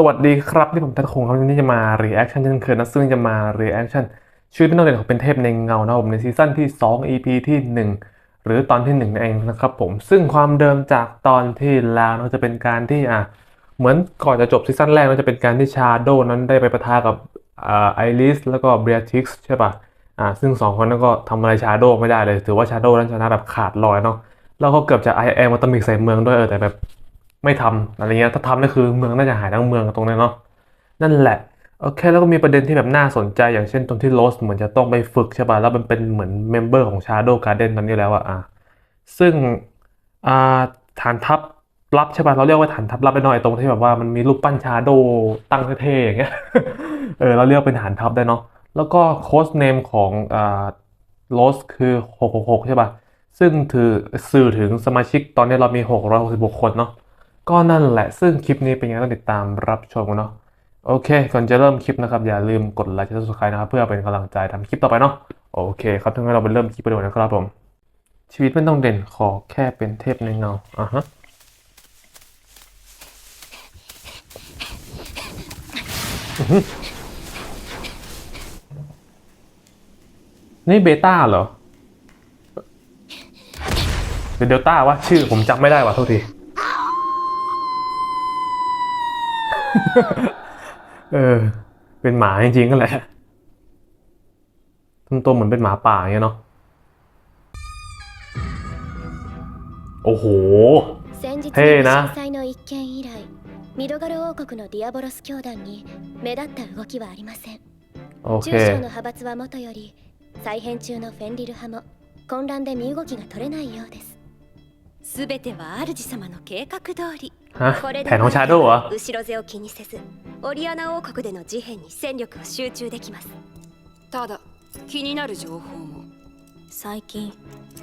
สวัสดีครับที่ผมทัดคงครับวันนี้จะมา reaction เช่นเคยนะซึ่งจะมา reaction ชีวิตเป็นต้องเด่นของเป็นเทพในเงานะผมในซีซั่นที่ 2 EP ที่ 1 หรือตอนที่1นั่นเองนะครับผมซึ่งความเดิมจากตอนที่แล้วนะจะเป็นการที่อะเหมือนก่อนจะจบซีซั่นแรกนะจะเป็นการที่ชาโดนั้นได้ไปประทะกับไอริสแล้วก็เบรียทิกซ์ใช่ปะอ่าซึ่งสองคนนั้นก็ทำอะไรชาโดไม่ได้เลย ถือว่าชาโดนั้นชนะแบบขาดลอยเนาะแล้วก็เกือบจะไอแอมมาตมิกใส่เมืองด้วยเออแต่แบบ ไม่ทำอะไรเงี้ยถ้าทำนี่คือเมืองน่าจะหายทั้งเมืองตรงนี้นเนาะนั่นแหละโอเคแล้วก็มีประเด็นที่แบบน่าสนใจอย่างเช่นตรงที่โรสเหมือนจะต้องไปฝึกใช่ป่ะแล้วมันเป็นเหมือนเมมเบอร์ของ Shadow Garden ตอนนี้แล้วอะอะซึ่งอ่าฐานทัพลับใช่ป่ะเราเรียกว่าฐานทัพลับไปหน่อยตรงที่แบบว่ามันมีรูปปั้น Shadow ตั้งเท่ๆอย่างเงี้ยเออเราเรียกเป็นฐานทัพได้เนาะแล้วก็โค้ดเนมของอ่าโรสคือ 666 ใช่ป่ะซึ่งถือสื่อถึงสมาชิกตอนนี้เรามี 666 คนเนาะ ก็นั่นแหละ ซึ่งคลิปนี้เป็นยังไงต้องติดตามรับชมกันเนาะโอเค ก่อนจะเริ่มคลิปนะครับ อย่าลืมกดไลค์และ subscribe นะครับ เพื่อเป็นกำลังใจทำคลิปต่อไปเนาะโอเคครับทั้งนั้นเราไปเริ่มคลิปกันเลยนะครับผม ชีวิตไม่ต้องเด่นขอแค่เป็นเทพในเงาอะฮะนี่เบต้าเหรอเดลต้าวะชื่อผมจำไม่ได้ว่ะโทษที เออ เป็นหมาจริงๆก็แหละทำตัวเหมือนเป็นหมาป่าอย่างเงี้ยเนาะ โอ้โห 先日へえなの震災の一件以来ミドガル王国のディアボロス教団に目立った動きはありません โอเค 中小の派閥はもとより再編中のフェンリル派も混乱で身動きが取れないようですすべては主様の計画通り ฮะ これ แผนของชาโดว์เหรอ 後ろ背を気にせずオリアナ王国での事変に戦力を集中できますただ気になる情報も最近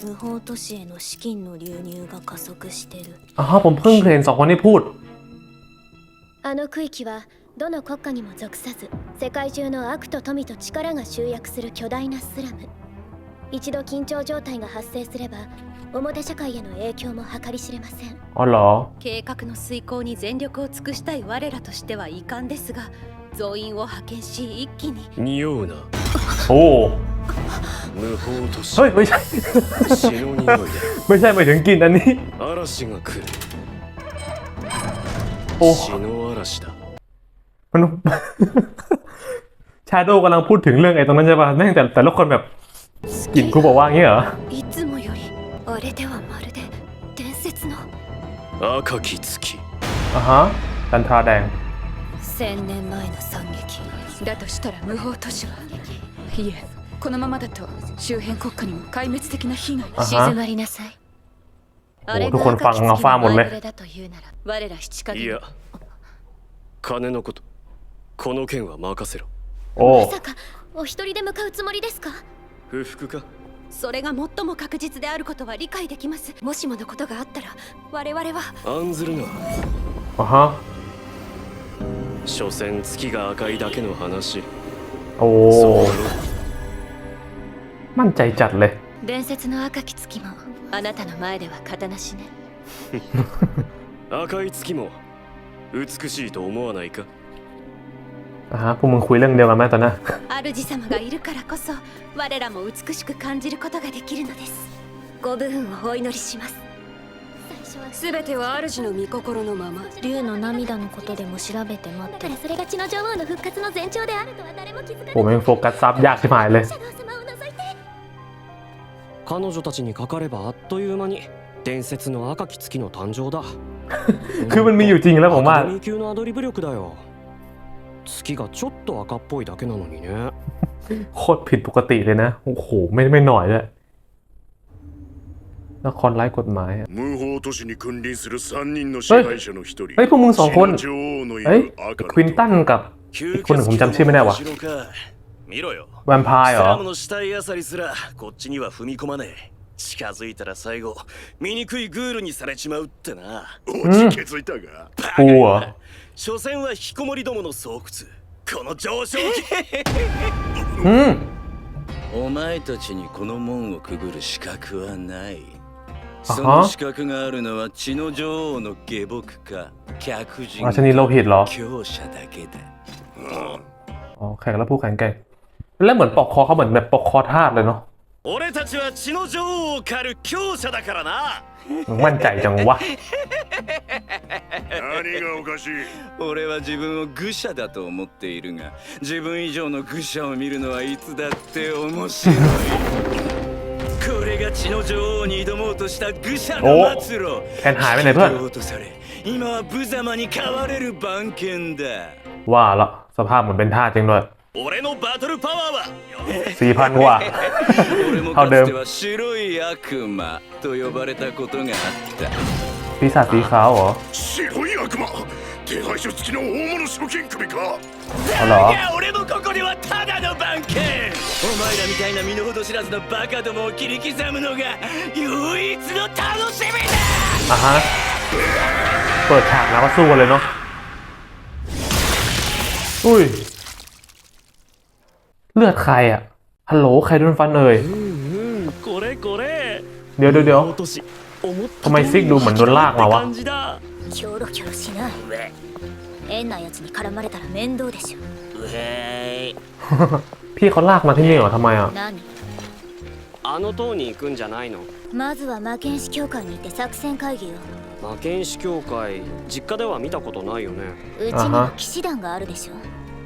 無法都市への資金の流入が加速してる อ๋อผมเพิ่งเคยเห็นสองคนที่พูด あの区域はどの国家にも属さず世界中の悪と富と力が集約する巨大なスラム 一度緊張状態が発生すれば表社会への影響も計り知れません อ๋อเหรอ 計画の遂行に全力を尽くしたい我らとしては遺憾ですが増員を派遣し一気に匂うな โอ้ 無法都市 เฮ้ย ไม่ใช่ 血の匂いだ ไม่ใช่หมายถึงกลินอันนี้ 嵐が来る โอ้ 血の嵐だ มัน ชาโดว์กำลังพูดถึงเรื่องไอ้ตรงนั้นใช่ป่ะแม่งแต่แต่ละคนแบบ กลินกูบอกว่าอย่างงี้เหรอ いつもよりあれではまるで伝説の赤き月 อ่ะฮะจันทราแดง 千年前の惨劇だとしたら無法都市はいえこのままだと周辺国家にも壊滅的な被害あは静まりなさいあれおーทุกคนฟัง 赤き月 ฟังหมด の เลย 前触れだというなら我ら七影いや金のことこの件は任せろ โอ้ まさかお一人で向かうつもりですか 不服かそれが最も確実であることは理解できますもしものことがあったら我々は案ずるな อ่ะฮะ 所詮月が赤いだけの話 โอ้ そうだろ มั่นใจจัดเลย 伝説の赤き月もあなたの前では型なしね赤い月も美しいと思わないか อ่ะฮะพวกมึงคุยเรื่องเดียวกันไหมตอนนั้น 主様がいるからこそ我らも美しく感じることができるのですご武運をお祈りします最初は全ては主の御心のまま竜の涙のことでも調べて待ってるだからそれが血の女王の復活の前兆であるとは誰も気づかな ผม い ยังโฟกัสซับยากชิบหายเลย シャドウ様を除いて彼女たちにかかればあっという間に伝説の赤き月の誕生だ คือมันมีอยู่จริงแล้วผมว่า 月がちょっと赤っぽいだけなのにね โคตรผิดปกติเลยนะ โอ้โห ไม่ไม่หน่อยเลยนครไร้กฎหมายอะ 無法都市に君臨する3人の支配者の一人 เฮ้ยพวกมึงสองคน 死の女王のい เฮ้ย る赤の ควินตันกับ 吸これผมจำชื่อไม่ได้ว่ะ 後ろか見ろよ แวมไพร์เหร ス อ ラムの死体あさりすらこっちには踏み込まねえ近づいたら最後醜いグールにされちまうってなおじ気づいたがバカうわ 所詮は引きこもりどもの巣窟この上昇気 อืม お前たちにこの門をくぐる資格はないあはその資格があるのは血の女王の下僕か 客人 ราชนีโลหิตเหรอ 強者だけだ อ๋อแข่งแล้วผู้แข่งแกร่งแล้วเหมือนปอกคอเขาเหมือนแบบปอกคอทาสเลยเนาะ 俺たちは血の女王を狩る強者だからな มั่นใจจังวะ 何がおかしい俺は自分を愚者だと思っているが自分以上の愚者を見るのはいつだって面白いこれが血の女王に挑もうとした愚者の末路 แขนหายไปไหนเพื่อน 引き落とされ今は無様に変われる番犬だ ว่าละสภาพเหมือนเป็นทาสจริงด้วย 俺のバトルパワーはสี่พันกว่า 俺も เท่า か เดิม つては白い悪魔と呼ばれたことがあった ปีศาจสีขาวเหรอ 白い悪魔手配書付きの大物賞金首か อ๋อเหรอ いや俺のここではただの番犬お前らみたいな身の程知らずのバカどもを切り刻むのが唯一の楽しみだ อ่ะฮะ เปิดฉากแล้วก็สู้กันเลยเนาะ อุ้ย เลือดใครอ่ะ ฮัลโหล ใครโดนฟันเอ่ย これこれ เดี๋ยวเดี๋ยวเดี๋ยว 落とし思った ทำไมซิกดูเหมือนโดนลากมาวะ 感じだキョロキョロしない変なやつに絡まれたら面倒でしょうへい พี่เขาลากมาที่นี่เหรอทำไมอ่ะ 何あの塔に行くんじゃないのまずは魔剣士協会に行って作戦会議よ魔剣士協会実家では見たことないよねうちには騎士団があるでしょ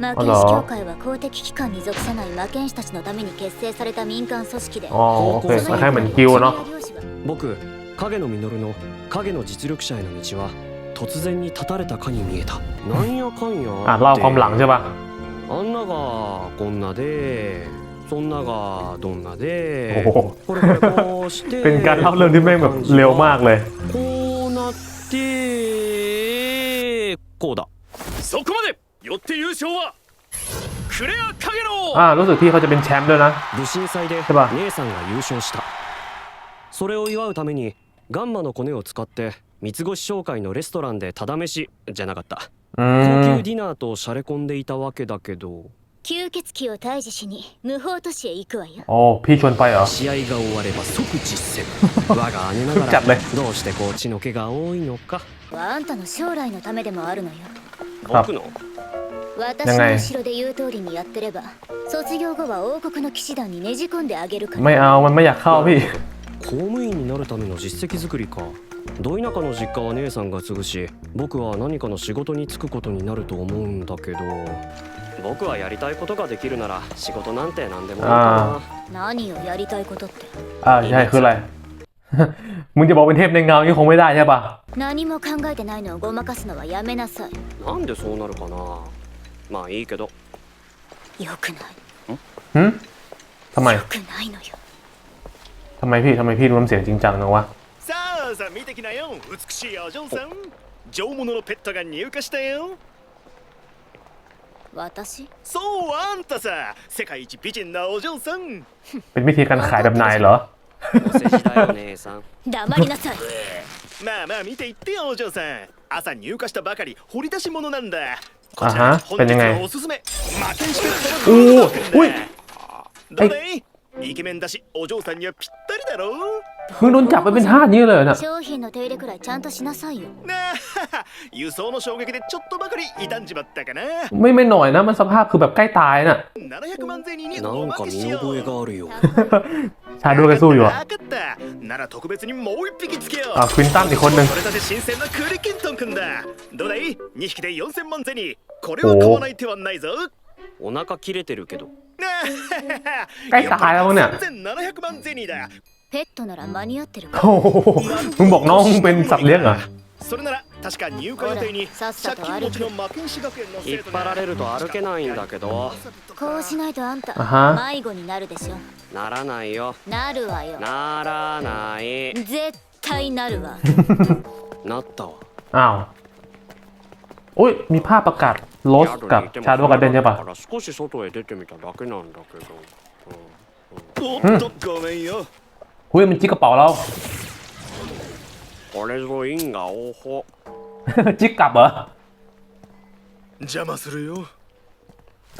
魔剣士協会は公的機関に属さない魔剣士たちのために結成された民間組織で อ๋อโอเคคล้ายๆเหมือนกิวเนาะ 僕 影の実の影の実力者への道は突然に立たれたかに見えたなんやかんや อ่ะเล่าความหลังใช่ปะ あんながこんなでそんながどんな โอ้ で โห これこれこうして เป็นการเล่าเรื่องที่แม่งแบบเร็วมากเลย こうなってこうだそこまでよって優勝はクレア影の อ่า รู้สึกพี่เขาจะเป็นแชมป์ด้วยนะ 武神祭でやば姉さんが優勝したそれを祝うために ガンマのコネを使って三つ星商会のレストランでただ飯じゃなかった อื 高 ม 級ディナーとしゃれ込んでいたわけだけど吸血鬼を退治しに無法都市へ行くわよ อ๋อพี่ชวนไปเหรอ 試合が終われば即実践我が姉ながจัดเลย らどうしてこう血の気が多いのかあんたの将来のためでもあるのよครับ 僕の私ยังไงの後ろで言う通りにやってれば卒業後は王国の騎士団にねじ込んであげるから ไม่เอา มันไม่อยากเข้าพี่ 公務員になるための実績作りかど田舎の実家は姉さんが継ぐし僕は何かの仕事に就くことになると思うんだけど僕はやりたいことができるなら仕事なんて何でもいいか何をやりたいことって อ่าใช่คืออะไร มึงจะบอกเป็นเทพในเงานี่คงไม่ได้ใช่ปะ 何も考えてないのをごまかすのはやめなさいななんでそうなるかなまあいいけどよくない หึทำไม よくないのよ ทำไมพี่ทำไมพี่ดูน้ำเสียงจริงจังจังวะ さあさあ見てきなよ美しいお嬢さん上物のペットが入荷したよ私そうあんたさ世界一美人なお嬢さん เป็นวิธีการขายแบบนายเหรอ お世辞だよ姉さん黙りなさいまあまあ見ていってよお嬢さん朝入荷したばかり掘り出し物なんだこあちらは本日เป็นยังไงのおすすめ魔剣士ペッおトーのグーおいどうだい イケメンだしお嬢さんにはぴったりだろ มึงโดนจับไปเป็นทาสนี่เลยน่ะ 商品の手入れくらいちゃんとしなさいよなあ輸送の衝撃でちょっとばかり傷んじまったかな ไม่ไม่หน่อยนะ มันสภาพคือแบบใกล้ตายน่ะ 700万銭になおまんか見けしよう覚えがあるよ ชาโดแกสู้อยู่อ่ะ わかったなら特別にもう一匹つけよう อ่าควินตันอีกคนหนึ่ง 取れたて新鮮なクリキントンくんだどうだい ?2 匹で4000万銭これは買わない手はないぞお腹切れてるけど ใกล้ตายแล้วเนี่ย 3700万銭だペットなら間に合ってるか โอ้โหมึงบอกน้องมึงเป็นสัตว์เลี้ยงเหรอ それなら確か入荷予定にほらさっさ借と歩け金持ちの魔剣士学園の引っ張られると歩けないんだけどこうしないとあんたあは迷子になるでしょならないよなるわよならない絶対なるわなったわ อ้าวโ โอ้ยมีภาพประกาศโอสกับชาโดกัร์เดนใช่ปะหุ้ยมันจิกกระเป๋าเราจิกกลับเหรอ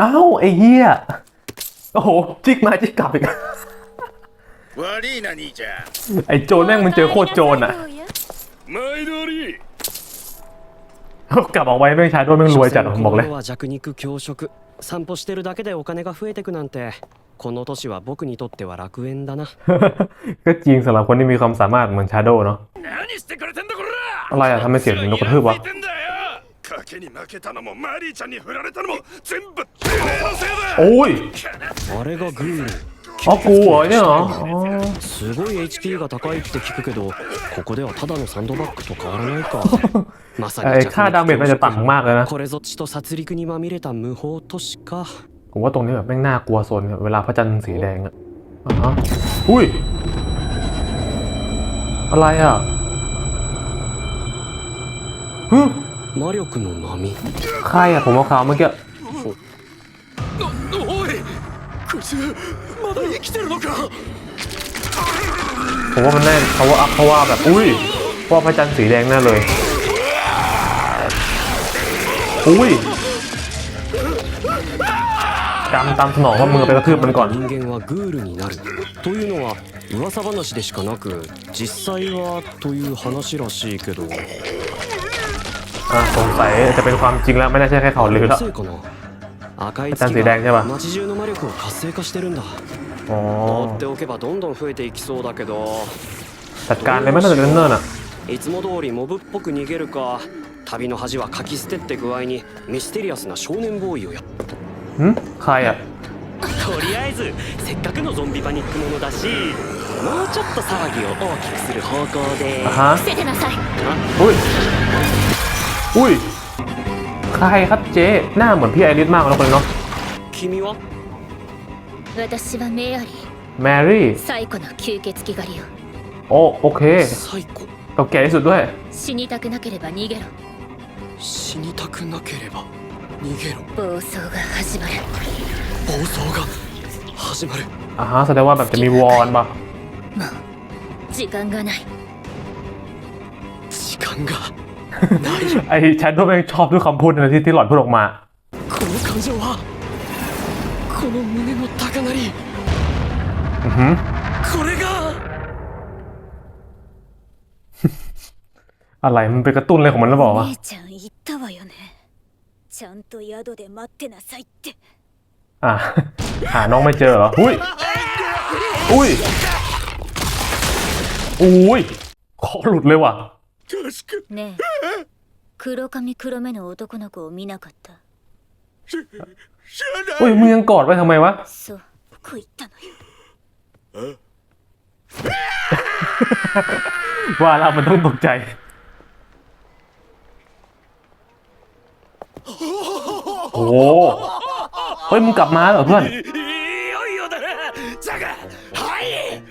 อ้าวไอ้เหี้ยโอ้โหจิกมาจิกกลับอีกไอ้โจรแม่งมันเจอโคตรโจรอะ กลับออกไปไม่ใช้ด้วยแม่งรวยจัดผมบอกเลย 所詮は弱肉強食散歩してるだけでお金が増えてくなんてこの年は僕にとっては楽園だな ก็จริงสำหรับคนที่มีความสามารถเหมือนชาโดเนาะ 何してくれてんだこら อะไรอะทำไมเสียงถึงนกกระทืบวะ ついてんだよ賭けに負けたのもマリーちゃんに振られたのも全部てめえのせいだ โอ้ย あれがグール อ๋อกูเหรอเนี่ยเหรออ๋อ すごい HP が高いって聞くけどここではただのサンドバッグと変わらないかまさ ไอ้ に ค่าดาเมจมันจะต่ำมากเลยนะ これぞ血と殺戮にまみれた無法都市か ผมว่าตรงนี้แบบแม่งน่ากลัวโซนเนี่ยเวลาพระจันทร์สีแดงอะอ่าฮะอุ้ย อะไรอ่ะฮึ 魔力の波 ใครอ่ะผมเอาขาวเมื่อกี้ おいこいつ まだ生きてるのか ผมว่ามันแน่เขาว่าอัพเพราะว่าแบบ อุ้ยเพราะว่าพระจันทร์สีแดงแน่เลย อุ้ยกำตามสนองว่ามือไปกระทืบมันก่อน 人間はグールになるというのは噂話でしかなく実際はという話らしいけど อ่าสงสัยจะเป็นความจริงแล้วไม่น่าใช่แค่ข่าวลือแล้ว せいかな 赤いちゃんと月偉大じゃばが街中の魔力を活性化してるんだ อ๋อ 放っておけばどんどん増えていきそうだけど จัดการเลยไม่น่าจะเป็นเนิ่นๆอ่ะ いつも通りモブっぽく逃げるか旅の恥はかき捨てって具合にミステリアスな少年ボーイをや หึใครอ่ะ とりあえずせっかくのゾンビパニックものだしもうちょっと騒ぎを大きくする方向で อ่ะฮะ 伏せてなさい อุ้ย อุ้ย ใครครับเจ๊ หน้าเหมือนพี่ไอริสมากเลยนะคนนี้เนาะ 君は私はメアリー แมรี่ 最古の吸血鬼狩りよ โอ้โอเค サイコ เก่าแก่ที่สุดด้วย 死にたくなければ逃げろ死にたくなければ逃げろ暴走が始まる暴走が始まる อ่าฮะแสดงว่าแบบจะมีวอร์นป่ะ もう時間がない時間がない ไอแชนโดแม่งชอบด้วยคำพูดเลยที่ที่หล่อนพูดออกมาอะไรมันไปกระตุ้นอะไรของมันแล้วบอกว่าอะหาน้องไม่เจอเหรอ อุ้ย อุ้ย อุ้ยขอหลุดเลยว่ะ 確かねえ黒髪黒目の男の子を見なかった 知ら อุ้ยมึงยังกอดไว้ทำไมวะ そうどこ行ったのよ ว่าแล้วมันต้องตกใจ โอ้โหเฮ้ยมึงกลับมาเหรอเพื่อน いいよいよだなじゃがはい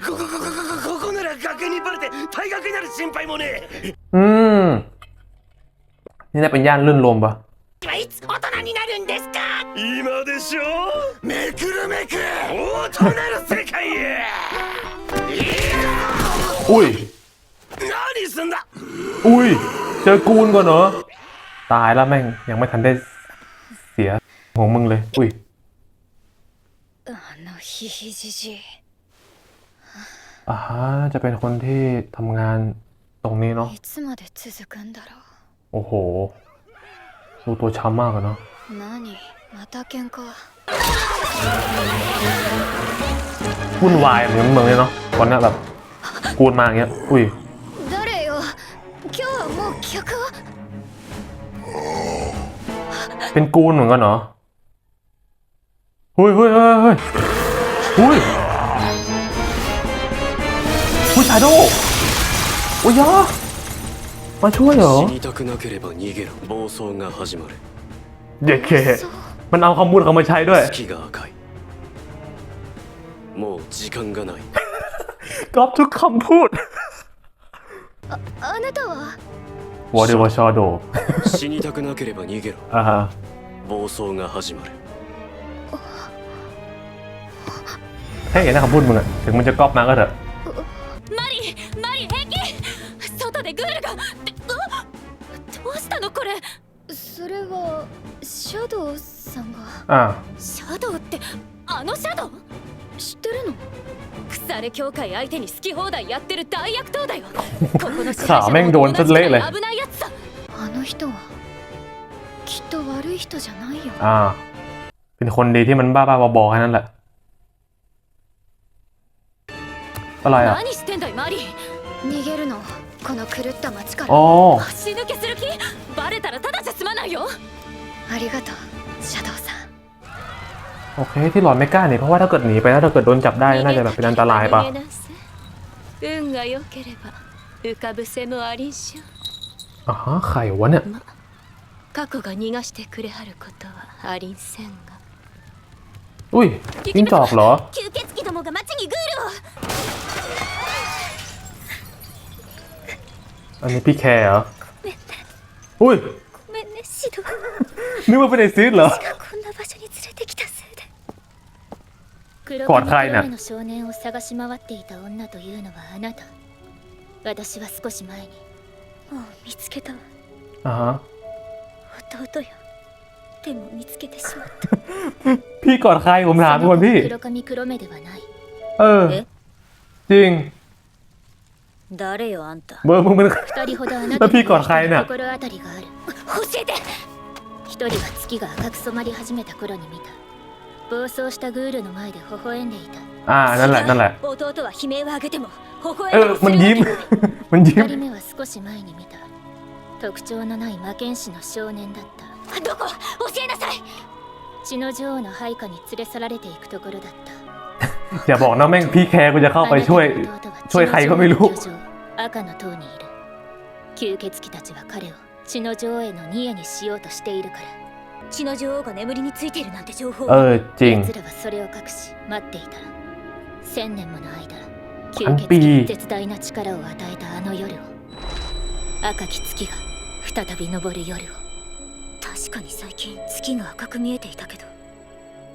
ここここここここなら崖にバレて 退学になる心配もねえ อืม นี่น่าเป็นย่านลื่นลมปะ いつ大人になるんですか今でしょめくるめく大人の世界へ อุ้ย 何すんだ อุ้ย เจอกูนก่อนเหรอ ตายแล้วแม่ง ยังไม่ทันได้เสียของมึงเลย อุ้ย あのヒヒジジイ อ่าฮะจะเป็นคนที่ทำงานตรงนี้เนาะ いつまで続くんだろ โอ้โห ดูตัวช้ำมากอะเนาะ う何また喧嘩 วุ่นวายเหมือนเมืองเลยเนาะตอนเนี้ยแบบกูนมาอย่างเงี้ย อุ้ย 誰よ今日はもう客は เป็นกูนเหมือนกันเหรอเฮ้ยเฮ้ยเฮ้ยเฮ้ยเฮ้ยผู้ ชายโดโอ้ยยะมาช่วยเหรอ 死にたくなければ逃げろ暴走が始まる เด็กเคมันเอาคำพูดเขามาใช้ด้วย 月が赤いもう時間がない ก๊อปทุกคำพูด あなたは วอเดวชอโด 死にたくなければ逃げろ อ่าฮะ 暴走が始まる แค่เห็นหน้าคำพูดมึงอะถึงมึงจะก๊อปมาก็เถอะ でグールがってうわどうしたのこれそれはシャドウさんが อ่า シャドウってあのシャドウ知ってるの腐れ教会相手に好き放題やってる大悪党だよここの支ขาแม่งโดนจนเละเลย 危ないやつさあの人は อ่า เป็นคนดีที่มันบ้าบ้าๆบอๆแค่นั้นแหละ อะไรอ่ะ 何してんだいマリー逃げるの この狂った街から อ๋อ 足抜けする気バレたらただじゃ済まないよありがとうシャドウさん โอเค ที่หลอนไม่กล้าหนีเพราะว่าถ้าเกิดหนีไปแล้วถ้าเกิดโดนจับได้น่าจะแบบเป็นอันตรายปะ 逃げなさい運が良ければ浮かぶ瀬もありんしょ อ๋อใครวะเนี่ย 過去が逃がしてくれはることはありんせんが อุ้ยจิ้งจอกเหรอ 吸血鬼どもが街にグールを อันนี้พี่แคร์เหรอ อุ้ย ごめんねシド นึกว่าเป็นไอซิสเหรอ がこんな場所に連れてきたせいで黒これ髪かいな黒目の少年を探し回っていた女というのはあなた私は少し前にもう見つけたわ อ่าฮะ 弟よでも見つけてしまった พี่กอดใครผมถามคนพี่ 黒髪黒目ではない เออ え จริง 誰よあんた。もうもうもう。二人ほどあなたの 心当たりがある。教えて。一人は月が赤く染まり始めた頃に見た。暴走したグールの前で微笑んでいた。ああ、なんだなんだ。弟は悲鳴を上げても微笑んでもる。もう二人目は少し前に見た。特徴のない魔剣士の少年だった。どこ？教えなさい。血の女王の配下に連れ去られていくところだった。 อย่าบอกนะแม่งพี่แคร์กูจะเข้าไปช่วย あなたの弟はช่วยใครก็ไม่รู้ 血の女王の居城赤の塔にいる吸血鬼たちは彼を血の女王へのニエにしようとしているから血の女王が眠りについているなんて情報 เออ จริง 奴らはそれを隠し待っていた千年もの間吸พัน 血 ปี 鬼に絶大な力を与えたあの夜を赤き月が再び昇る夜を確かに最近月が赤く見えていたけど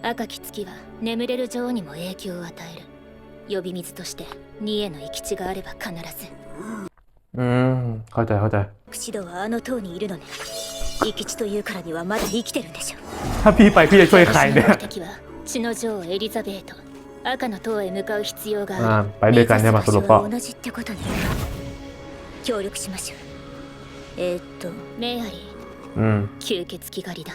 赤き月は眠れる女王にも影響を与える呼び水としてニエの生き地があれば必ず อืม เข้าใจเข้าใจ シドはあの塔にいるのね生き地というからにはまだ生きてるんでしょ ถ้าพี่ไปพี่จะช่วยใคร 私 เนี่ย の目的は血の女王エリザベート赤の塔へ向かう必要が อ่า ある ไปด้วยกันใช่ปะสรุป 場 ก็ 所は同じってことね協力しましょうえー、っとメアリー อืม 吸血鬼狩りだ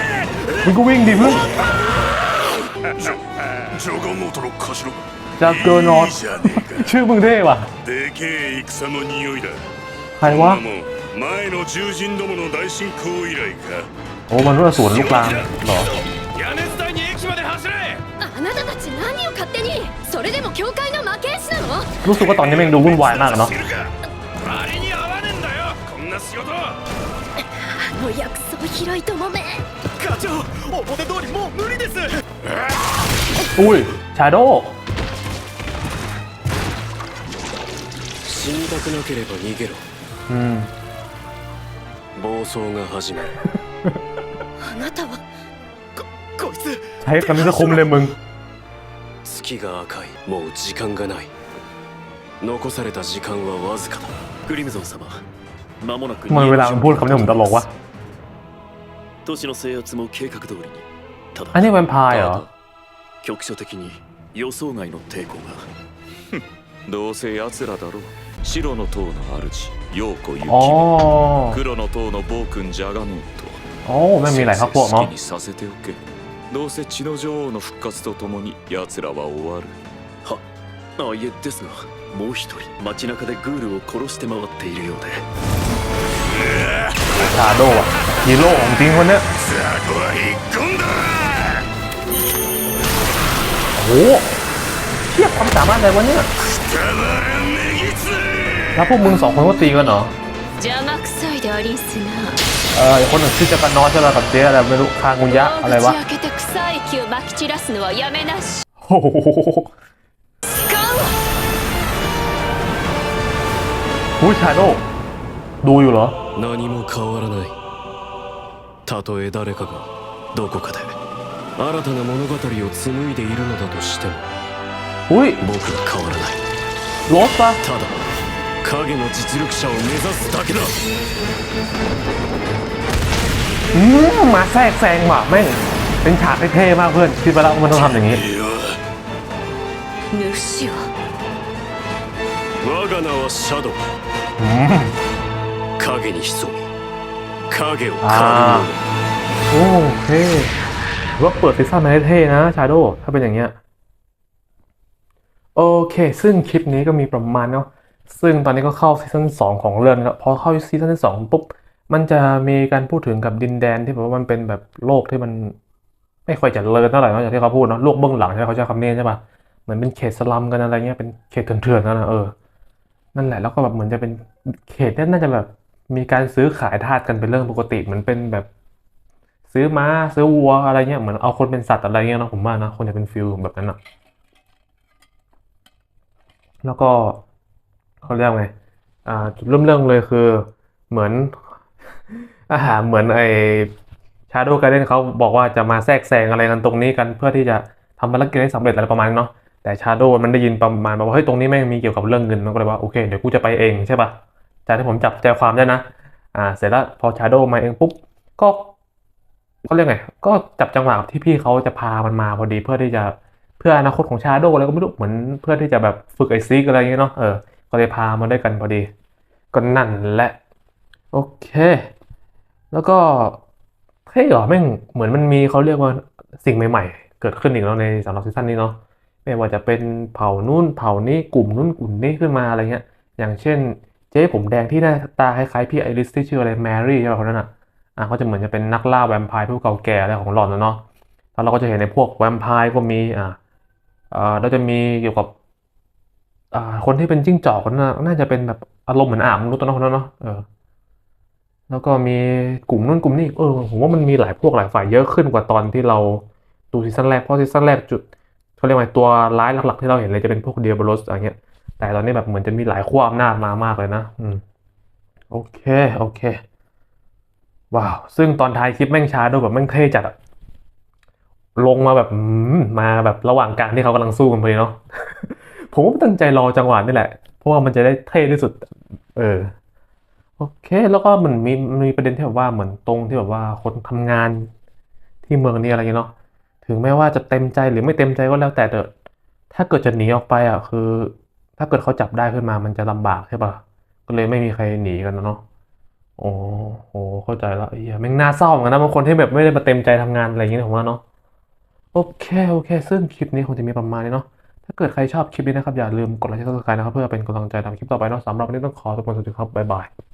มึงก็วิ่งดิมึง ジョガモートの頭 จากเกอร์นอต いいじゃねえか ชื่อมึงเท่ว่ะ でけえ戦の匂いだ ใครวะ こんなもん前の獣人どもの大進行以来か โอ้มันรุ่นศูนย์ลูกกลางเหรอ 屋根伝いに駅まで走れあなたたち何を勝手にそれでも教会の魔剣士なの รู้สึกว่าตอนนี้แม่งดูวุ่นวายมากอะเนาะ 知るか割に合わねえんだよこんな仕事あの薬草拾いともめ 課長表通りもう無理です อุ้ย ชาโด 死にたくなければ逃げろ อืม 暴走が始まるあなたはこいつ ใช้คำนี้จะคมเลยมึง 月が赤いもう時間がない残された時間はわずかだグリムゾン様間もなく ทำไมเวลามันพูดคำนี้ผมตลกวะ 都市の制圧も計画通りに。ただ I think ア局所的に予想外の抵抗が。どうせ奴らだろう。白の塔の主陽子雪黒の塔の暴君ジャガノートおお、未来発行好きにさせておけ。どうせ血の女王の復活とともに奴らは終わる。はあいえですがもう一人街中でグールを殺して回っているようで。 ชาโดว์ฮีโร่ของจริคนนี้โอ้โหเทียบความสามารถอะไรวะเนี่ยแล้วพวกมึงสองคนก็ตีกันเหรอเออคนหนึ่งชื่อจะกรนอนใช่ไหมกับเจ๊อะไรไม่รู้คางกุญยะอะไรวะโอ้โหผู้ชาโดว์ อยู่เหรอ 何も変わらないたとえ誰かがどこかで 新たな物語を紡いでいるのだとしても อุ้ย 僕は変わらない รถปะ ただ影の実力者を目指すだけだ อืมมาแทรกแซงว่ะแม่งเป็นฉากที่เท่มากเพื่อนคิดไปแล้วว่ามันต้องทำอย่างนี้ ヌフシオ我が名はシャドウ อืม 影に潜み影を狩る者 อ่า โอเคถือว่าเปิดซีซั่นมาได้เท่นะชาโดถ้าเป็นอย่างเงี้ย โอเค ซึ่งคลิปนี้ก็มีประมาณเนาะ ซึ่งตอนนี้ก็เข้าซีซั่น2ของเรื่องแล้วพอเข้าซีซั่นที่2ปุ๊บ มันจะมีการพูดถึงกับดินแดนที่แบบว่ามันเป็นแบบโลกที่มันไม่ค่อยเจะเลิศเท่าไหร่เนอกจากที่เขาพูดเนาะ โลกเบื้องหลังใช่ไหมเขาใช้คำนี้ใช่ปะเหมือนเป็นเขตสลัมกันอะไรเงี้ย เป็นเขตเถื่อนๆนั่นนะเออ นั่นแหละ แล้วก็แบบเหมือนจะเป็นเขตเนี่ยน่าจะแบบ มีการซื้อขายทาสกันเป็นเรื่องปกติเหมือนเป็นแบบ ซื้อม้าซื้อวัวอะไรเงี้ยเหมือนเอาคนเป็นสัตว์อะไรเงี้ยนะผมว่านะคนจะเป็นฟิลแบบนั้นอะแล้วก็เขาเรียกไงอ่าจุดเริ่มเรื่องเลยคือเหมือนอาหารเหมือนไอชาโดว์การ์เดนเขาบอกว่าจะมาแทรกแซงอะไรกันตรงนี้กันเพื่อที่จะทำภารกิจให้สำเร็จอะไรประมาณนี้เนาะแต่ชาโดว์มันได้ยินประมาณว่าเฮ้ยตรงนี้แม่งมีเกี่ยวกับเรื่องเงินมันก็เลยว่าโอเคเดี๋ยวกูจะไปเองใช่ปะ จากที่ผมจับใจความได้นะ อ่า เสร็จแล้วพอชาโดมาเองปุ๊บ ก็ก็เรียกไง ก็จับจังหวะกับที่พี่เขาจะพามันมาพอดีเพื่อที่จะเพื่ออนาคตของชาโดว์อะไรก็ไม่รู้เหมือนเพื่อที่จะแบบฝึกไอซิกอะไรอย่างเงี้ยเนาะ เออ ก็เลยพามาด้วยกันพอดี ก็นั่นแหละ โอเค แล้วก็เฮ้ยเหรอแม่งเหมือนมันมีเขาเรียกว่าสิ่งใหม่ ๆ เกิดขึ้นอีกแล้วในสำหรับซีซั่นนี้เนาะไม่ว่าจะเป็นเผ่านู่นเผ่านี้กลุ่มนู่นกลุ่มนี้ขึ้นมาอะไรเงี้ย อย่างเช่น เจ๊ผมแดงที่หน้าตาคล้ายๆพี่ไอริสที่ชื่ออะไรแมรี่ใช่ป่ะคนนั้นอะอะเขาจะเหมือนจะเป็นนักล่าแวมไพร์ผู้เก่าแก่อะไรของหลอนนะเนาะแล้วเราก็จะเห็นในพวกแวมไพร์ก็มีอ่าอ่าเราจะมีเกี่ยวกับอ่าคนที่เป็นจิ้งจอกคนนั้นนะน่าจะเป็นแบบอารมณ์เหมือนอ่างมนุษย์ตัวนั้นคนนั้นเนาะเออแล้วก็มีกลุ่มนู้นกลุ่มนี้เออผมว่ามันมีหลายพวกหลายฝ่ายเยอะขึ้นกว่าตอนที่เราดูซีซั่นแรกเพราะซีซั่นแรกจุดเขาเรียกว่าตัวร้ายหลักๆที่เราเห็นเลยจะเป็นพวกเดียบรสอะไรเงี้ย แต่ตอนนี้แบบเหมือนจะมีหลายขั้วอำนาจมามากเลยนะ อืม โอเค โอเค ว้าว ซึ่งตอนท้ายคลิปแม่งช้าด้วยแบบแม่งเท่จัดอะลงมาแบบมาแบบระหว่างกลางที่เขากำลังสู้กันพอดีเนาะ ผมก็ตั้งใจรอจังหวะนี่แหละ เพราะว่ามันจะได้เท่ที่สุด เออ โอเค แล้วก็มันมีมีประเด็นที่แบบว่าเหมือนตรงที่แบบว่าคนทำงานที่เมืองนี้อะไรเงี้ยเนาะ ถึงแม้ว่าจะเต็มใจหรือไม่เต็มใจก็แล้วแต่เถอะถ้าเกิดจะหนีออกไปอะคือ ถ้าเกิดเขาจับได้ขึ้นมามันจะลำบากใช่ปะก็เลยไม่มีใครหนีกันเนาะโอ้โหเข้าใจละไอ้เหี้ยแม่งน่าเศร้าเหมือนกันนะบางคนที่แบบไม่ได้มาเต็มใจทำงานอะไรอย่างเงี้ยผมว่าเนาะโอเคโอเค ซึ่งคลิปนี้คงจะมีประมาณนี้เนาะถ้าเกิดใครชอบคลิปนี้นะครับอย่าลืมกดไลค์กดซับสไครต์นะครับเพื่อเป็นกำลังใจทำคลิปต่อไปเนาะสำหรับวันนี้ต้องขอทุก่อนสวัสดีครับบ๊ายบาย